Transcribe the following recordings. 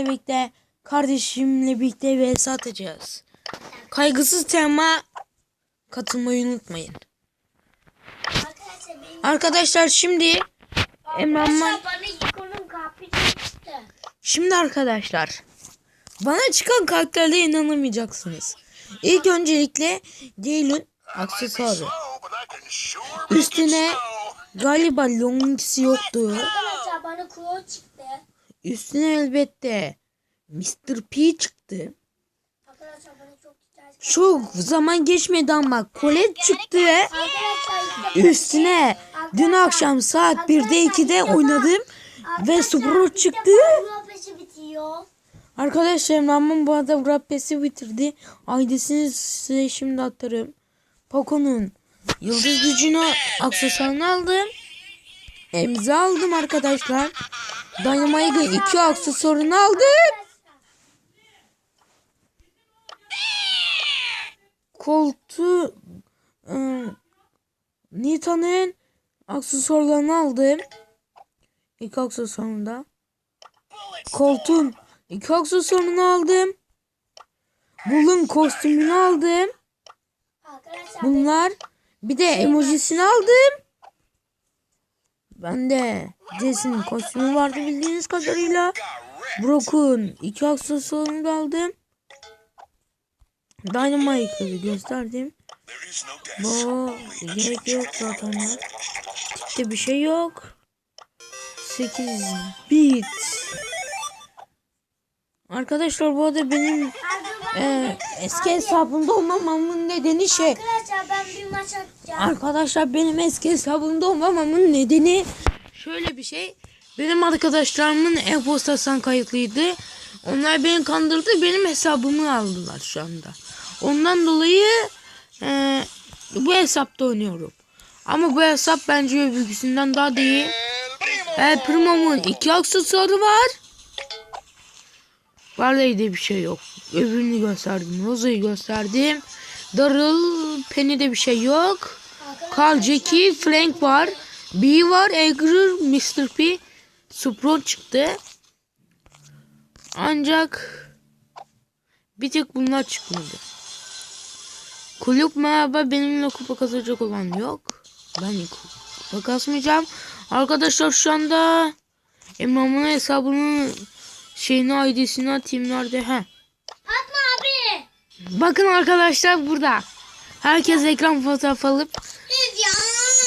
sizlerle birlikte kardeşimle birlikte vs atacağız. Kaygısız tema katılmayı unutmayın. Arkadaşlar şimdi çıktı. şimdi arkadaşlar bana çıkan karakterlere inanamayacaksınız. İlk öncelikle Jaylun aksesuarı. Üstüne galiba Longx'i yoktu. Arkadaşlar bana çıktı. Üstüne elbette Mr. P çıktı. Çok zaman geçmedi ama Colette çıktı. İşte Üstüne dün akşam saat 1'de 2'de oynadım ve Sprout çıktı. Arkadaşlar Emrahman bu arada Rabbesi bitirdi. Aidesini size şimdi aktarım. Poco'nun yıldız gücünü aksesuarını aldım. Emza aldım arkadaşlar. Dynamite'ın iki aksesuarını aldım. Koltu ıı, Nita'nın aksesuarlarını aldım. İki aksesuarını da. Koltuğun iki aksesuarını aldım. Bull'un kostümünü aldım. Bunlar bir de emojisini aldım. Ben de Jesse'nin kostümü vardı bildiğiniz kadarıyla. Brock'un iki aksesuarını da aldım. Dynamite'ı gösterdim. Bu gerek yok zaten. ya. Tipte bir şey yok. 8 bit. Arkadaşlar bu arada benim e, eski hesabımda olmamamın nedeni şey. Arkadaşlar ben bir maç atacağım. Arkadaşlar benim eski hesabımda olmamamın nedeni şöyle bir şey. Benim arkadaşlarımın e-postasından kayıtlıydı. Onlar beni kandırdı. Benim hesabımı aldılar şu anda. Ondan dolayı e, bu hesapta oynuyorum. Ama bu hesap bence öbürküsünden daha değil. El Primo'mun iki aksesuarı var. Varley'de bir şey yok. Öbürünü gösterdim. Rosa'yı gösterdim. Daryl Penny'de bir şey yok. Carl Jackie, Frank var. B var, Edgar, Mr. P, Sprout çıktı. Ancak bir tek bunlar çıkmadı. Kulüp merhaba benimle kupa kazanacak olan yok. Ben kupa kasmayacağım. Arkadaşlar şu anda Emrah'ın hesabının şeyini ID'sini atayım nerede? He. Atma abi. Bakın arkadaşlar burada. Herkes ekran fotoğrafı alıp.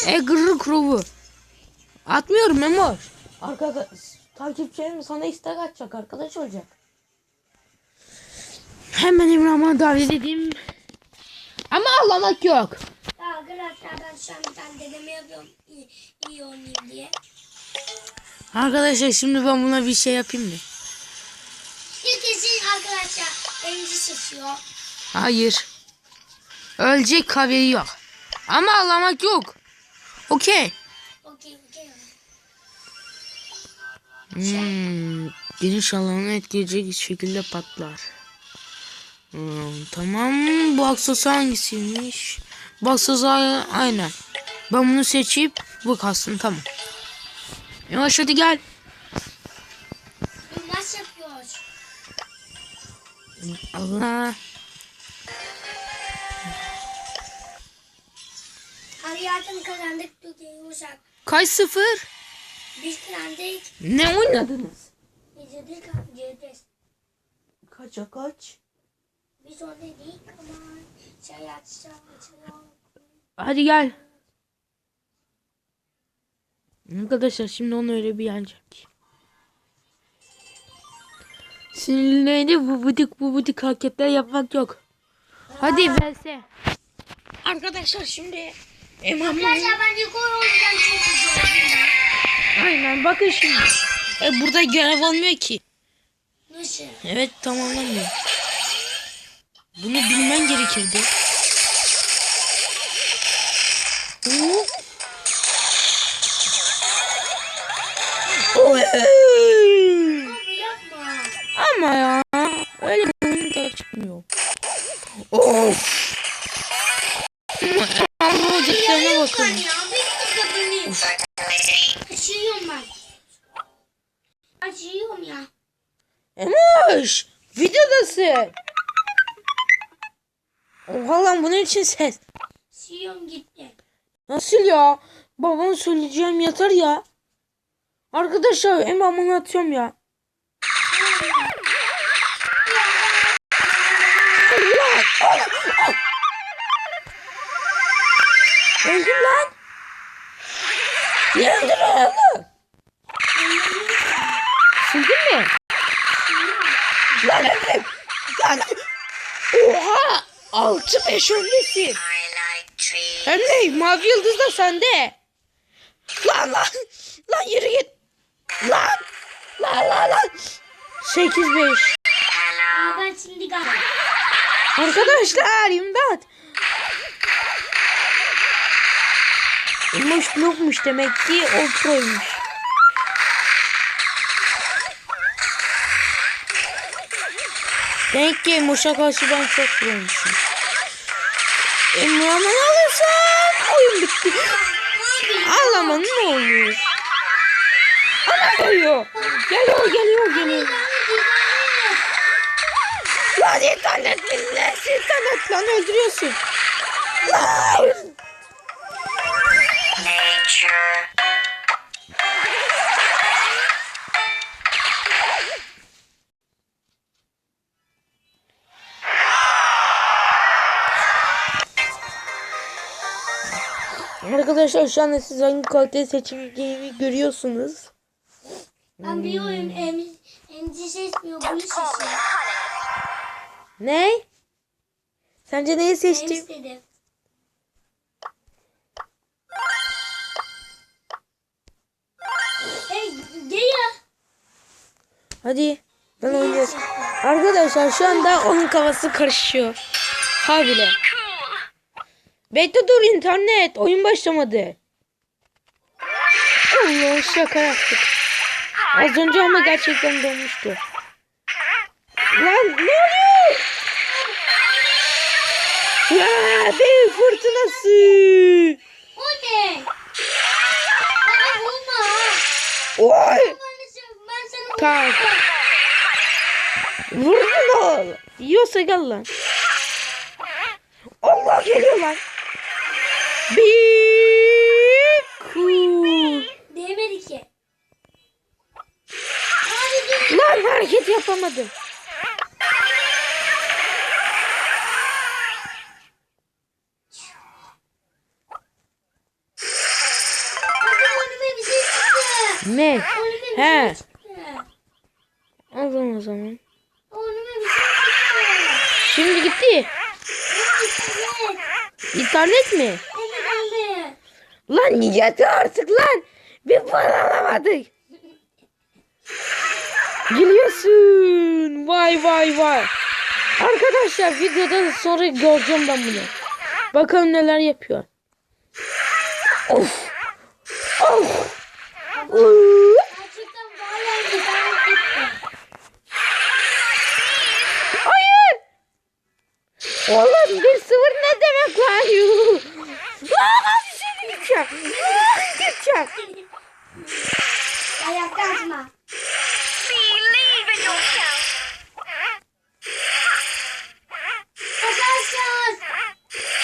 Egger Crow'u. Atmıyorum Memor. Arkadaş takipçilerim sana istek atacak arkadaş olacak. Hemen İmran'a davet edeyim. Ama ağlamak yok. Arkadaşlar ben şu an bir tane deneme yapıyorum. İyi, iyi oynayayım diye. Arkadaşlar şimdi ben buna bir şey yapayım mı? Bir kesin arkadaşlar elinizi şişiyor. Hayır. Ölecek haberi yok. Ama ağlamak yok. Okey. Okey okey. Hmm, geniş alanı etkileyecek şekilde patlar. Hmm, tamam. Bu aksesuar hangisiymiş? Bu aksesuar aynen. Ben bunu seçip bu kalsın tamam. Yavaş hadi gel. Allah. Hayatını kazandık Türkiye'yi uzak. Kaç sıfır? Biz kazandık. Ne oynadınız? Biz ödül kazanacağız. Kaça kaç? Biz onu değil ama şey açacağım. açacağım. Hadi gel. Arkadaşlar şimdi onu öyle bir yenecek. Sinirlendi bu budik bu budik hareketler yapmak yok. Hadi vs. Arkadaşlar şimdi Arkadaşlar ben yukarı olacağım çok güzel. aynen bakın şimdi. E, burada görev olmuyor ki. Nasıl? Evet tamamlamıyor. Bunu bilmen gerekirdi. Oo. Beni. Açıyorum ben. Açıyorum ya. Emoş videodasın. Oha lan bunun için ses. Siyom gitti. Nasıl ya? Babam söyleyeceğim yeter ya. Arkadaşlar emamını atıyorum ya. Niye öldün oğlum? Sildin mi? Lan öldüm. Lan. Oha! Altı beş öndesin. Hem de mavi yıldız da sende. Lan lan. Lan yürü git. Lan. Lan lan lan. 8-5. Aa, ben şimdi kaldım. Arkadaşlar imdat. Emoş blokmuş demek ki o proymuş. Demek ki Emoş'a karşı ben çok proymuşum. Emre'ye ne alırsan oyun bitti. Ağlama ne olur. Ana geliyor. Geliyor geliyor geliyor. Lan internet bilmez. İnternet lan öldürüyorsun. Lan. Nature. Arkadaşlar şu anda siz hangi kalite seçildiğini görüyorsunuz. Ben biliyorum em, emci seçmiyor bunu seçiyor. Ne? Sence neyi seçtim? Hadi. Ben oynuyorum. Arkadaşlar şu anda onun kafası karışıyor. Ha bile. Bekle dur internet. Oyun başlamadı. Allah şaka yaptık. Az önce ama gerçekten dolmuştu. Lan ne oluyor? Ya dev fırtınası. O ne? Bana vurma. Oy. Kalk. Vurdun oğlum. Yiyorsa gel lan. Allah geliyor lan. Bir cool. Değmedi ki. Lan hareket yapamadım. Hadi önüme bir şey. Ne? He. Çıktı. O zaman şey. Şimdi gitti. İnternet mi? Lan yeter artık lan. Bir para alamadık. Geliyorsun. Vay vay vay. Arkadaşlar videoda sonra göreceğim ben bunu. Bakalım neler yapıyor. Of. Of. Uuu. Oğlum bir sıfır ne demek lan? Lan bir şey gideceğim. Gideceğim. Ayakta açma. Believe in yourself.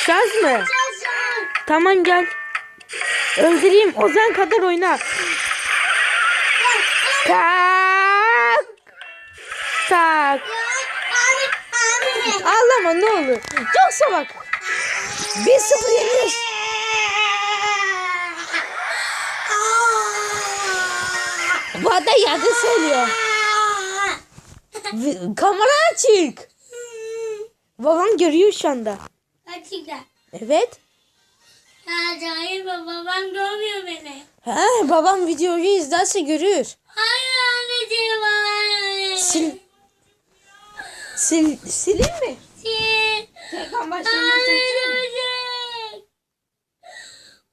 Şans mı? Tamam gel. Öldüreyim. Ozan kadar oyna. Tak. Tak. Ağlama ne olur. Yoksa bak. 1-0 yeniyoruz. Vada yadı söylüyor. Kamera açık. Babam görüyor şu anda. Gerçekten. Evet. Acayip babam görmüyor beni. Ha, babam videoyu izlerse görür. Hayır anneciğim hayır. Sil. Sil, sileyim mi? Sil. Tekrar ölecek.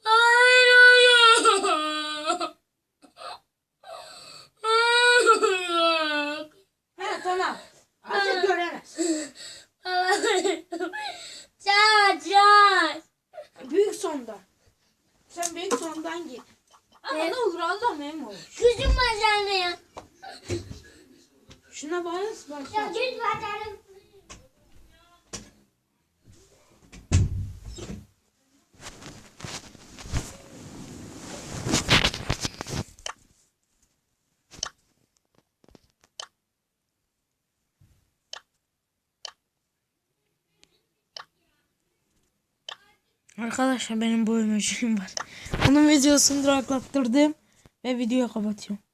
Hayır hayır. Ha tamam. Artık göremez. Çağır çağır. Büyük sonda. Sen büyük sondan git. Ama Evet. ne olur Allah memur. Kızım var ya. Şuna bas Ya başla. git bakalım. Arkadaşlar benim bu emojim var. Onun videosunu duraklattırdım ve videoyu kapatıyorum.